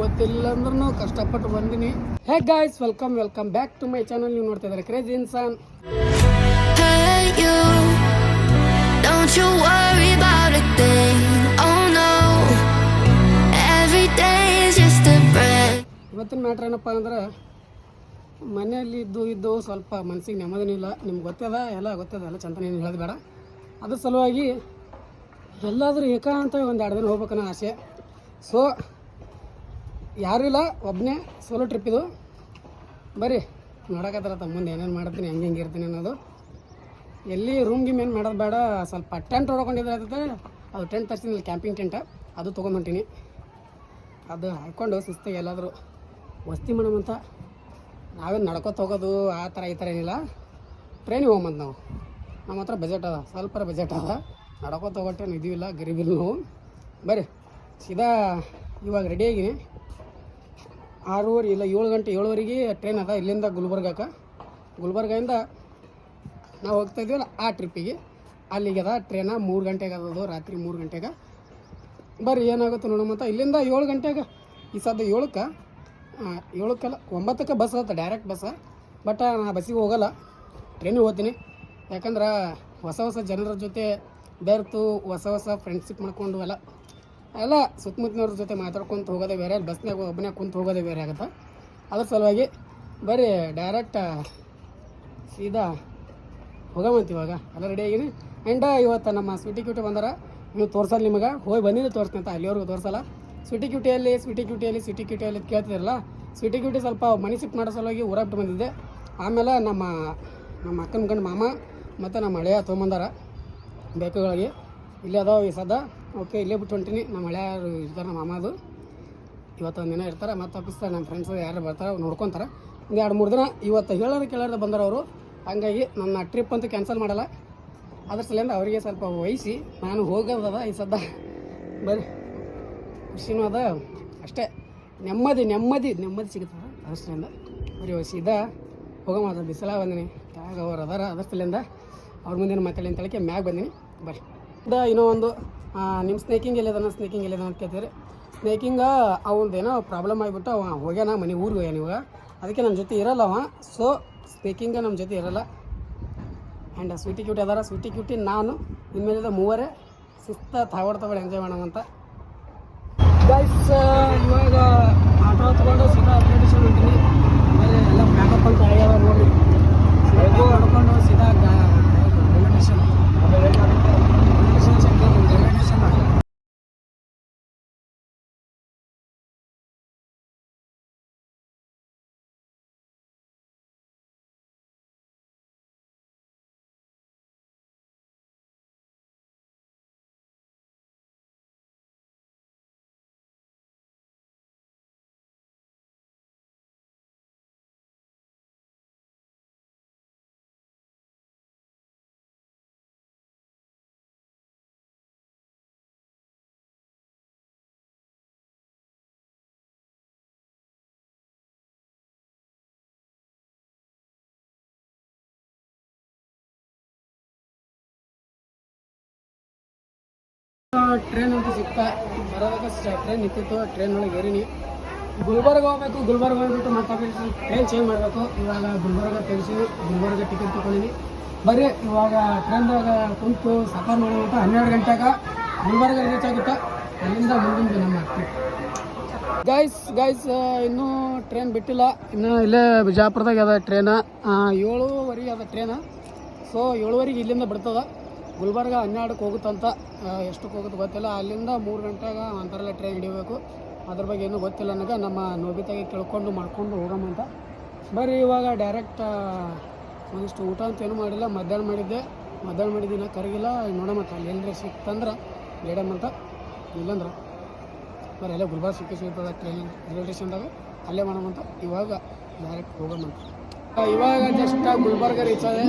ಗೊತ್ತಿಲ್ಲ ಅಂದ್ರೂ ಕಷ್ಟಪಟ್ಟು ಬಂದಿನಿ. Hey guys welcome welcome back to my channel ನೀವು ನೋಡ್ತಾ ಇದ್ದಾರೆ ಕ್ರೇಜ್ ಇನ್ಸಾನ್ ಇವತ್ತಿನ ಮ್ಯಾಟ್ರ್ ಏನಪ್ಪ ಅಂದ್ರೆ ಮನೆಯಲ್ಲಿ ಇದ್ದು ಇದ್ದು ಸ್ವಲ್ಪ ಮನಸ್ಸಿಗೆ ನೆಮ್ಮದಿನೂ ಇಲ್ಲ. ನಿಮ್ಗೆ ಗೊತ್ತದ ಎಲ್ಲ ಗೊತ್ತದ ಎಲ್ಲ ಚಂದನೇ ಏನು ಹೇಳೋದು ಬೇಡ. ಅದ್ರ ಸಲುವಾಗಿ ಎಲ್ಲಾದರೂ ಏಕಾಂತ ಒಂದು ಎರಡು ದಿನ ಹೋಗ್ಬೇಕನ್ನೋ ಆಸೆ. ಸೊ ಯಾರೂ ಇಲ್ಲ ಒಬ್ಬನೇ ಸೋಲೋ ಟ್ರಿಪ್ ಇದು. ಬರ್ರಿ ನೋಡಕತ್ತಾರ ಮುಂದೆ ಏನೇನು ಮಾಡ್ತೀನಿ, ಹೆಂಗೆ ಹೆಂಗೆ ಇರ್ತೀನಿ ಅನ್ನೋದು. ಎಲ್ಲಿ ರೂಮ್ ಗೀಮ್ ಏನು ಮಾಡೋದು ಬೇಡ, ಸ್ವಲ್ಪ ಟೆಂಟ್ ಹೊಡ್ಕೊಂಡಿದ್ರೆ ಅದು ಟೆಂಟ್ ತರ್ತೀನಿ ಕ್ಯಾಂಪಿಂಗ್ ಟೆಂಟ ಅದು ತೊಗೊಂಬಂತೀನಿ ಅದು ಹಾಕ್ಕೊಂಡು ಸುಸ್ತಾಗಿ ಎಲ್ಲಾದರೂ ವಸ್ತಿ ಮಾಡೋಮಂತ ನಾವೇನು ನಡ್ಕೋತ ಹೋಗೋದು, ಆ ಥರ ಈ ಥರ ಏನಿಲ್ಲ. ಟ್ರೈನಿಗೆ ಹೋಗ್ಬಂದು ನಾವು. ನಮ್ಮ ಹತ್ರ ಬಜೆಟ್ ಅದ, ಸ್ವಲ್ಪ ಬಜೆಟ್ ಅದ. ನಡ್ಕೋತ ಹೋಗೋ ಟ್ರೈನ್ ಇಲ್ಲ ಗರೀಬಿಲ್ಲ ನಾವು. ಬರ್ರಿ. ಸೀದಾ ಇವಾಗ ರೆಡಿ ಆಗಿನಿ. ಆರೂವರೆ ಇಲ್ಲ ಏಳು ಗಂಟೆ, ಏಳುವರೆಗೆ ಟ್ರೈನ್ ಅದ. ಇಲ್ಲಿಂದ ಗುಲ್ಬರ್ಗಕ್ಕೆ. ಗುಲ್ಬರ್ಗಿಂದ ನಾವು ಹೋಗ್ತಾ ಇದ್ದೀವಲ್ಲ ಆ ಟ್ರಿಪ್ಪಿಗೆ ಅಲ್ಲಿಗೆ ಅದ ಟ್ರೈನ ಮೂರು ಗಂಟೆಗೆ ಅದದು ರಾತ್ರಿ ಮೂರು ಗಂಟೆಗೆ. ಬರ್ರಿ, ಏನಾಗುತ್ತೆ ನೋಡೋಮಂತ ಇಲ್ಲಿಂದ ಏಳು ಗಂಟೆಗೆ. ಈ ಸದ್ಯ ಏಳಕ್ಕೆ ಏಳಕ್ಕಲ್ಲ, ಒಂಬತ್ತಕ್ಕೆ ಬಸ್ ಆಗುತ್ತೆ ಡೈರೆಕ್ಟ್ ಬಸ್ ಬಟ್ ನಾ ಬಸ್ಸಿಗೆ ಹೋಗಲ್ಲ. ಟ್ರೈನಿಗೆ ಹೋಗ್ತೀನಿ. ಯಾಕಂದ್ರೆ ಹೊಸ ಹೊಸ ಜನರ ಜೊತೆ ಬೆರೆತು, ಹೊಸ ಹೊಸ ಫ್ರೆಂಡ್ಶಿಪ್ ಮಾಡ್ಕೊಂಡು ಎಲ್ಲ ಎಲ್ಲ ಸುತ್ತಮುತ್ತಲಿನವ್ರ ಜೊತೆ ಮಾತಾಡ್ಕೊಂತ ಹೋಗೋದೇ ಬೇರೆ ಬಸ್ನಾಗ ಒಬ್ಬನೇ ಕುಂತು ಹೋಗೋದೇ ಬೇರೆ ಆಗುತ್ತೆ? ಅದ್ರ ಸಲುವಾಗಿ ಬರೀ ಡೈರೆಕ್ಟ್ ಸೀದಾ ಹೋಗಮಂತ ಇವಾಗ. ಎಲ್ಲ ರೆಡಿ ಆಗಿನಿ ಆ್ಯಂಡ್ ಇವತ್ತು ನಮ್ಮ ಸ್ವೀಟಿ ಕ್ಯೂಟಿ ಬಂದಾರ. ನೀವು ತೋರ್ಸಲ್ಲ ನಿಮಗೆ? ಹೋಗಿ ಬಂದಿದ್ದು ತೋರಿಸ್ತೀನಿ ಅಂತ ಅಲ್ಲಿವರೆಗೂ ತೋರಿಸಲ್ಲ. ಸ್ವೀಟಿ ಕ್ಯೂಟಿಯಲ್ಲಿ ಸ್ವೀಟಿ ಕ್ಯೂಟಿಯಲ್ಲಿ ಸ್ವೀಟಿ ಕ್ಯೂಟಿಯಲ್ಲಿ ಕೇಳ್ತಿದ್ರಲ್ಲ ಸ್ವೀಟಿ ಕ್ಯೂಟಿ ಸ್ವಲ್ಪ ಮನಿ ಶಿಫ್ಟ್ ಮಾಡೋ ಸಲುವಾಗಿ ಊರ ಬಿಟ್ಟು ಬಂದಿದ್ದೆ. ಆಮೇಲೆ ನಮ್ಮ ನಮ್ಮ ಅಕ್ಕನ ಗಂಡು ಮಾಮ ಮತ್ತು ನಮ್ಮ ಹಳೆಯ ತೊಗೊಂಬಂದಾರ. ಬೇಕುಗಳಿಗೆ ಇಲ್ಲೇ ಅದಾವ ಈ ಸದ ಓಕೆ, ಇಲ್ಲೇ ಬಿಟ್ಟು ಹೊಂಟೀನಿ. ನಮ್ಮ ಹಳೆಯರು ಇರ್ತಾರೆ, ನಮ್ಮ ಮಾಮದು. ಇವತ್ತೊಂದು ದಿನ ಇರ್ತಾರೆ, ಮತ್ತು ವಾಪಸ್ ನಮ್ಮ ಫ್ರೆಂಡ್ಸ್ ಯಾರು ಬರ್ತಾರೆ ನೋಡ್ಕೊತಾರೆ. ಒಂದು ಎರಡು ಮೂರು ದಿನ ಇವತ್ತು ಹೇಳೋರು ಕೇಳೋರು ಬಂದರು ಅವರು. ಹಂಗಾಗಿ ನನ್ನ ಟ್ರಿಪ್ ಅಂತೂ ಕ್ಯಾನ್ಸಲ್ ಮಾಡಲ್ಲ. ಅದ್ರ ಸಲಿಂದ ಅವರಿಗೆ ಸ್ವಲ್ಪ ವಹಿಸಿ, ನಾನು ಹೋಗೋದದ ಈ ಸದ್ದ. ಬರ್ರಿ ಖುಷಿನೂ ಅದ. ಅಷ್ಟೇ. ನೆಮ್ಮದಿ ನೆಮ್ಮದಿ ನೆಮ್ಮದಿ ಸಿಗುತ್ತದ ಅದ್ರ ಸಲಿಂದ ಬರೀ ಸೀದಾ ಹೋಗಮ್ಮ ಅದ ಬಿಸಿಲ ಬಂದಿನಿ. ಯಾವಾಗ ಅವ್ರು ಅದಾರ, ಅದ್ರ ಸಲಿಂದ ಅವ್ರ ಮುಂದಿನ ಮಾತಾಡಿ ಅಂತ ಹೇಳಕ್ಕೆ ಮ್ಯಾಗ ಬಂದಿನಿ. ಬರ್ರಿ. ಇನ್ನೂ ಒಂದು ನಿಮ್ಮ ಸ್ನೇಕಿಂಗ್ ಎಲ್ಲಿದಾನ ಸ್ನೇಕಿಂಗ್ ಎಲ್ಲಿದಾನ ಅಂತ ಕೇಳ್ತೀರಿ ಸ್ನೇಕಿಂಗ ಏನೋ ಪ್ರಾಬ್ಲಮ್ ಆಗಿಬಿಟ್ಟು ಅವ ಹೋಗ್ಯಾನ ಮನೆ ಊರಿಗೆ ಹೋಗ್ಯಾನ ಇವಾಗ ಅದಕ್ಕೆ ನಮ್ಮ ಜೊತೆ ಇರಲ್ಲ ಅವ ಸೊ ಸ್ನೇಕಿಂಗ ನಮ್ಮ ಜೊತೆ ಇರಲ್ಲ ಆ್ಯಂಡ್ ಸ್ವೀಟಿ ಕ್ಯೂಟಿ ಅದಾರ ಸ್ವೀಟಿ ಕ್ಯೂಟಿ ನಾನು ಇನ್ಮೇಲಿಂದ ಮೂವರೇ ಶಿಸ್ತ ತಾವಾಡ್ತಾವಳೆ ಎಂಜಾಯ್ ಮಾಡೋಣಂತ ಗೈಸ್ ಇವಾಗ ಆಟೋ ತೊಗೊಂಡು ಸೀದಾ ಅಪ್ಲಿಕೇಶನ್ ಹೊಂಟೀನಿ ಆಮೇಲೆ ಎಲ್ಲ ಪ್ಯಾಕಪ್ ಅಂತ ಆಗ್ಯಾವ ನೋಡಿ ಸೀದಾ ನಡ್ಕೊಂಡು ಸೀದಾ ರೈಲ್ವೆ ಟ್ರೈನ್ ಅಂತ ಸಿಕ್ತ ಬರೋದಕ್ಕೆ ಟ್ರೈನ್ ನಿಂತಿತ್ತು ಟ್ರೈನ್ ಒಳಗೆ ಏರಿನಿ. ಗುಲ್ಬರ್ಗ ಹೋಗ್ಬೇಕು, ಗುಲ್ಬರ್ಗ ಹೋಗ್ಬಿಟ್ಟು ಮತ್ತೆ ಟ್ರೈನ್ ಚೇಂಜ್ ಮಾಡಬೇಕು. ಇವಾಗ ಗುಲ್ಬರ್ಗ ತೆಗೆಸಿ ಗುಲ್ಬರ್ಗ ಟಿಕೆಟ್ ತೊಗೊಂಡಿನಿ. ಬರ್ರಿ ಇವಾಗ ಟ್ರೈನ್ದಾಗ ಕುಂತು ಸಫರ್ ಮಾಡಿಬಿಟ್ಟು ಹನ್ನೆರಡು ಗಂಟೆಗೆ ಗುಲ್ಬರ್ಗ ರೀಚ್ ಆಗುತ್ತೆ. ಅಲ್ಲಿಂದ ಮುಂದಿನ ನಮ್ಮ ಗೈಸ್ ಗೈಸ್ ಇನ್ನೂ ಟ್ರೈನ್ ಬಿಟ್ಟಿಲ್ಲ. ಇನ್ನು ಇಲ್ಲೇ ಬಿಜಾಪುರದಾಗ ಅದ ಟ್ರೈನ ಏಳುವರೆಗೆ ಅದ ಟ್ರೈನ ಸೊ ಏಳುವರೆಗೆ ಇಲ್ಲಿಂದ ಬಿಡ್ತದ ಗುಲ್ಬರ್ಗ ಹನ್ನೆರಡಕ್ಕೆ ಹೋಗುತ್ತಂತ ಎಷ್ಟಕ್ಕೆ ಹೋಗುತ್ತೆ ಗೊತ್ತಿಲ್ಲ. ಅಲ್ಲಿಂದ ಮೂರು ಗಂಟೆಗೆ ಅಂತರಲ್ಲ ಟ್ರೈನ್ ಹಿಡಿಬೇಕು. ಅದ್ರ ಬಗ್ಗೆ ಏನೂ ಗೊತ್ತಿಲ್ಲ ನನಗೆ. ನಮ್ಮ ನೋಬಿತಾಗೆ ಕೇಳ್ಕೊಂಡು ಮಾಡ್ಕೊಂಡು ಹೋಗಮ್ಮಂತ ಬರೀ ಇವಾಗ ಡೈರೆಕ್ಟ್ ಒಂದಿಷ್ಟು ಊಟ ಅಂತ ಏನು ಮಾಡಿಲ್ಲ. ಮಧ್ಯಾಹ್ನ ಮಾಡಿದ್ದೆ. ಮಧ್ಯಾಹ್ನ ಮಾಡಿದ್ದಿನ ಕರಗಿಲ್ಲ. ನೋಡಮತ್ತ ಅಲ್ಲಿ ಎಲ್ಲರೂ ಸಿಕ್ತಂದ್ರೆ ಬೇಡಮ್ಮಂತ ಇಲ್ಲಂದ್ರೆ ಬರೀ ಎಲ್ಲ ಗುಲ್ಬರ್ಗ ಸಿಕ್ಕಿ ಸಿಗ್ತದೆ ಟ್ರೈನ್ ರೈಲ್ವೆ ಸ್ಟೇಷನ್ದಾಗ ಅಲ್ಲೇ ಅಂತ. ಇವಾಗ ಡೈರೆಕ್ಟ್ ಹೋಗೋಣಂತ ಅಂತ. ಇವಾಗ ಜಸ್ಟ್ ಗುಲ್ಬರ್ಗ ರೀಚ್ ಆದೆ.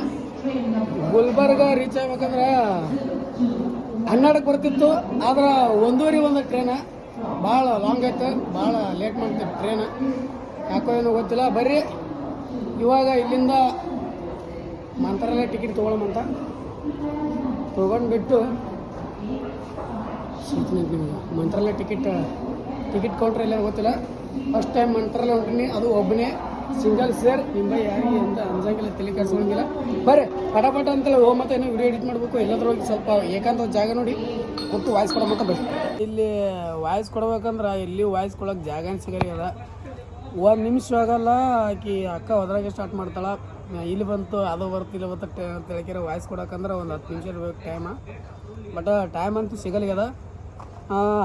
ಗುಲ್ಬರ್ಗ ರೀಚ್ ಆಗ್ಬೇಕಂದ್ರೆ ಹನ್ನೆರಡಕ್ಕೆ ಬರ್ತಿತ್ತು, ಆದ್ರೆ ಒಂದೂವರೆ ಒಂದು ಟ್ರೈನ ಭಾಳ ಲಾಂಗ್ ಆಯ್ತು, ಭಾಳ ಲೇಟ್ ಮಾಡ್ತಿತ್ತು ಟ್ರೈನ್ ಯಾಕೋ ಏನೋ ಗೊತ್ತಿಲ್ಲ. ಬರ್ರಿ ಇವಾಗ ಇಲ್ಲಿಂದ ಮಂತ್ರಾಲಯ ಟಿಕೆಟ್ ತೊಗೊಳಮಂತ ತೊಗೊಂಡ್ಬಿಟ್ಟು ಮಂತ್ರಾಲಯ ಟಿಕೆಟ್ ಟಿಕೆಟ್ ಕೌಂಟ್ರ್ ಇಲ್ಲ ಗೊತ್ತಿಲ್ಲ. ಫಸ್ಟ್ ಟೈಮ್ ಮಂತ್ರಾಲಯ ಹೊಂಟೀನಿ, ಅದು ಒಬ್ಬನೇ. ಸಿಂಗಲ್ ಸೇರ್ ನಿಮ್ಮ ಯಾರಿಗೆ ಅಂತ ಅನ್ಸಂಗಿಲ್ಲ ತಲೆ ಕೆಡ್ಸ್ಕೊಂಗಿಲ್ಲ ಬರ್ರಿ ಪಟ ಅಂತೇಳಿ ಹೋಗಿ ಮತ್ತೆ ಏನೋ ವಿಡಿಯೋ ಎಡಿಟ್ ಮಾಡಬೇಕು, ಎಲ್ಲಾದ್ರೂ ಹೋಗಿ ಸ್ವಲ್ಪ ಏಕಾಂತ ಜಾಗ ನೋಡಿ, ಕೊಟ್ಟು ವಾಯ್ಸ್ ಕೊಡಬೇಕು ಬರ್ರಿ. ಇಲ್ಲಿ ವಾಯ್ಸ್ ಕೊಡ್ಬೇಕಂದ್ರೆ ಇಲ್ಲಿ ವಾಯ್ಸ್ ಕೊಡೋಕೆ ಜಾಗ ಸಿಗಲ್ಲ ಒಂದು ನಿಮಿಷ ಆಗಲ್ಲ, ಆಕಿ ಅಕ್ಕ ಹೋದ್ರಾಗೆ ಸ್ಟಾರ್ಟ್ ಮಾಡ್ತಾಳ. ಇಲ್ಲಿ ಬಂತು, ಅದು ಬರ್ತು, ಇಲ್ಲಿ ಬರ್ತು ಅಂತ ವಾಯ್ಸ್ ಕೊಡೋಕಂದ್ರೆ ಒಂದು ಹತ್ತು ನಿಮಿಷ ಇರ್ಬೇಕು ಟೈಮ ಬಟ್ ಟೈಮ್ ಅಂತೂ ಸಿಗಲ್ಗ್ಯದ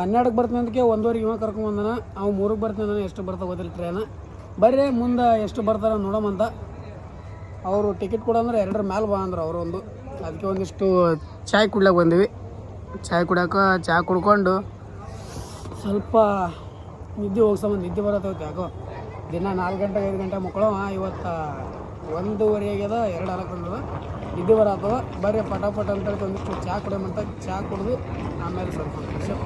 ಹನ್ನೆರಡಕ್ಕೆ ಬರ್ತೀನಿ ಅದಕ್ಕೆ ಒಂದುವರೆಗೆ ಇವ ಕರ್ಕೊಂಬಂದನ ಅವ್ನು ಮೂರಕ್ಕೆ ಬರ್ತೀನಿ ಅಂದ್ರೆ ಎಷ್ಟು ಬರ್ತಾ ಗೊತ್ತಿಲ್ಲ ಟ್ರೈನ್ ಬರ್ರಿ, ಮುಂದೆ ಎಷ್ಟು ಬರ್ತಾರೆ ನೋಡೋಮಂತ ಅವರು ಟಿಕೆಟ್ ಕೊಡಂದ್ರೆ ಎರಡರ ಮೇಲೆ ಬಾ ಅಂದ್ರೆ ಅವರೊಂದು ಅದಕ್ಕೆ ಒಂದಿಷ್ಟು ಚಾಯ್ ಕುಡ್ಲಕ್ಕೆ ಬಂದೀವಿ. ಚಾಯ್ ಕುಡಿಯೋಕೆ ಚಾಯ್ ಕುಡ್ಕೊಂಡು ಸ್ವಲ್ಪ ನಿದ್ದೆ ಹೋಗ್ಸಂಬಂದು ನಿದ್ದೆ ಬರತ್ತೈತೆ ಯಾಕೋ? ದಿನ ನಾಲ್ಕು ಗಂಟೆ, ಐದು ಗಂಟೆ ಮಕ್ಕಳು ಇವತ್ತು ಒಂದೂವರೆ ಆಗ್ಯದ, ಎರಡು ಬಂದದ ನಿದ್ದೆ ಬರತ್ತವ. ಬರೀ ಪಟಾಪಟ ಅಂತೇಳಿ ಒಂದಿಷ್ಟು ಚಾ ಕುಡಿಯಮಂತ ಚಾ ಕುಡಿದು ಆಮೇಲೆ ಸ್ವಲ್ಪ ಫ್ರೆಶಪ್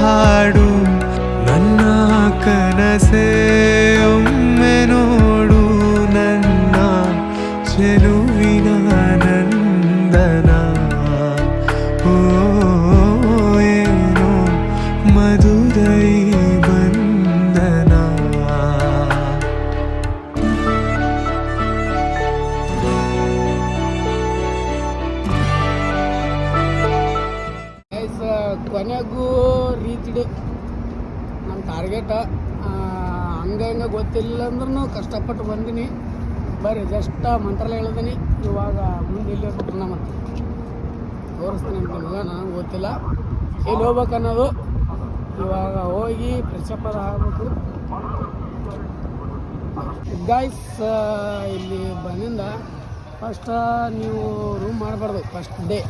ಹಾಡು കനസേയൊമ്മനോടു നന്ന ചെലുവിനാനന്ദന ಟಾರ್ಗೆಟ ಹಂಗೆ ಗೊತ್ತಿಲ್ಲ ಅಂದ್ರೂ ಕಷ್ಟಪಟ್ಟು ಬಂದೀನಿ. ಬರ್ರಿ ಜಸ್ಟ್ ಮಂತ್ರಾಲಯ ಹೇಳಿದೀನಿ. ಇವಾಗ ಮುಂದೆ ಇಲ್ಲಿ ಮತ್ತೆ. ತೋರಿಸ್ತೀನಿ ಅಂತ ಮಗ ನನಗೆ ಗೊತ್ತಿಲ್ಲ. ಎಲ್ಲಿ ಹೋಗ್ಬೇಕು ಅನ್ನೋದು. ಇವಾಗ ಹೋಗಿ ಫ್ರೆಶಪ್ ಆಗಬೇಕು. ಗಾಯ್ಸ್ ಇಲ್ಲಿ ಬಂದಿಂದ ಫಸ್ಟ್ ನೀವು ರೂಮ್ ಮಾಡಬಾರ್ದು ಫಸ್ಟ್ ಡೇ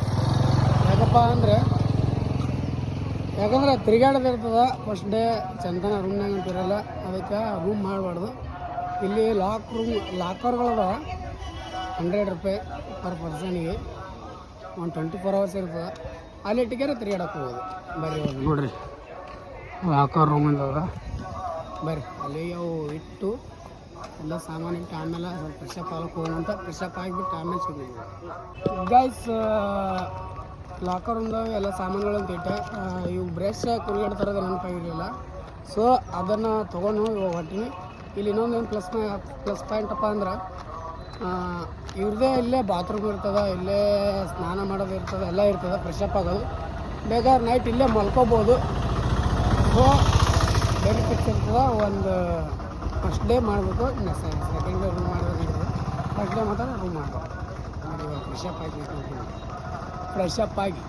ಯಾಕಪ್ಪ ಅಂದರೆ ಯಾಕಂದ್ರೆ ತಿರುಗಾಡೋದಿರ್ತದೆ ಫಸ್ಟ್ ಡೇ ಚಂದನ ರೂಮ್ನಾಗ ಅಂತಿರಲ್ಲ ಅದಕ್ಕೆ ರೂಮ್ ಮಾಡಬಾರ್ದು. ಇಲ್ಲಿ ಲಾಕ್ ರೂಮ್ ಲಾಕರ್ಗಳದ ಹಂಡ್ರೆಡ್ ರೂಪಾಯಿ ಪರ್ ಪರ್ಸನಿಗೆ ಒಂದು ಟ್ವೆಂಟಿ ಫೋರ್ ಅವರ್ಸ್ ಇರ್ತದೆ. ಅಲ್ಲಿ ಇಟ್ಟಿಗೆ ತಿರುಗಾಡಕ್ಕೆ ಹೋಗೋದು. ಬರ್ರಿ ನೋಡ್ರಿ. ಲಾಕರ್ ರೂಮ್ ಅದ. ಬರ್ರಿ. ಅಲ್ಲಿ ಅವು ಇಟ್ಟು ಎಲ್ಲ ಸಾಮಾನು ಇಟ್ಟು ಆಮೇಲೆ ಸ್ವಲ್ಪ ಫ್ರೆಶಪ್ ಆಗಕ್ಕೆ ಹೋಗೋಣ ಅಂತ. ಫ್ರೆಶಪ್ ಆಗಿಬಿಟ್ಟು ಆಮೇಲೆ ಸಿಗ್ತೀವಿ ಗೈಸ್ ಲಾಕರ್ ರೂಮ್ದಾಗ ಎಲ್ಲ ಸಾಮಾನುಗಳನ್ನು ಇಟ್ಟೆ ಇವು ಬ್ರಷ್ ಕುರಿಗಡೆ ತರೋದು ನೆನಪಾಗಿರಲಿಲ್ಲ. ಸೊ ಅದನ್ನು ತೊಗೊಂಡು ಇವಾಗ ಹೊಟ್ಟಿನಿ ಇಲ್ಲಿ ಇನ್ನೊಂದೇನು ಪ್ಲಸ್ ಪ್ಲಸ್ ಪಾಯಿಂಟ್ ಅಪ್ಪ ಅಂದ್ರೆ ಇವ್ರದೇ ಇಲ್ಲೇ ಬಾತ್ರೂಮ್ ಇರ್ತದೆ, ಇಲ್ಲೇ ಸ್ನಾನ ಮಾಡೋದು ಇರ್ತದೆ, ಎಲ್ಲ ಇರ್ತದೆ ಅಪ್ ಆಗೋದು. ಬೇಕಾದ್ರೆ ನೈಟ್ ಇಲ್ಲೇ ಮಲ್ಕೋಬೋದು. ಸೊ ಬೆನಿಫಿಟ್ಸ್ ಇರ್ತದೆ, ಒಂದು ಫಸ್ಟ್ ಡೇ ಮಾಡಬೇಕು. ಸೆಕೆಂಡ್ ಡೇ ರೂಮ್ ಮಾಡಬೇಕು. ಫಸ್ಟ್ ಡೇ ಮಾತ್ರ ರೂಮ್ ಮಾಡಬೇಕು. ಫ್ರೆಶಪ್ ಆಗಿ ಫ್ರೆಶಪ್ ಆಗಿ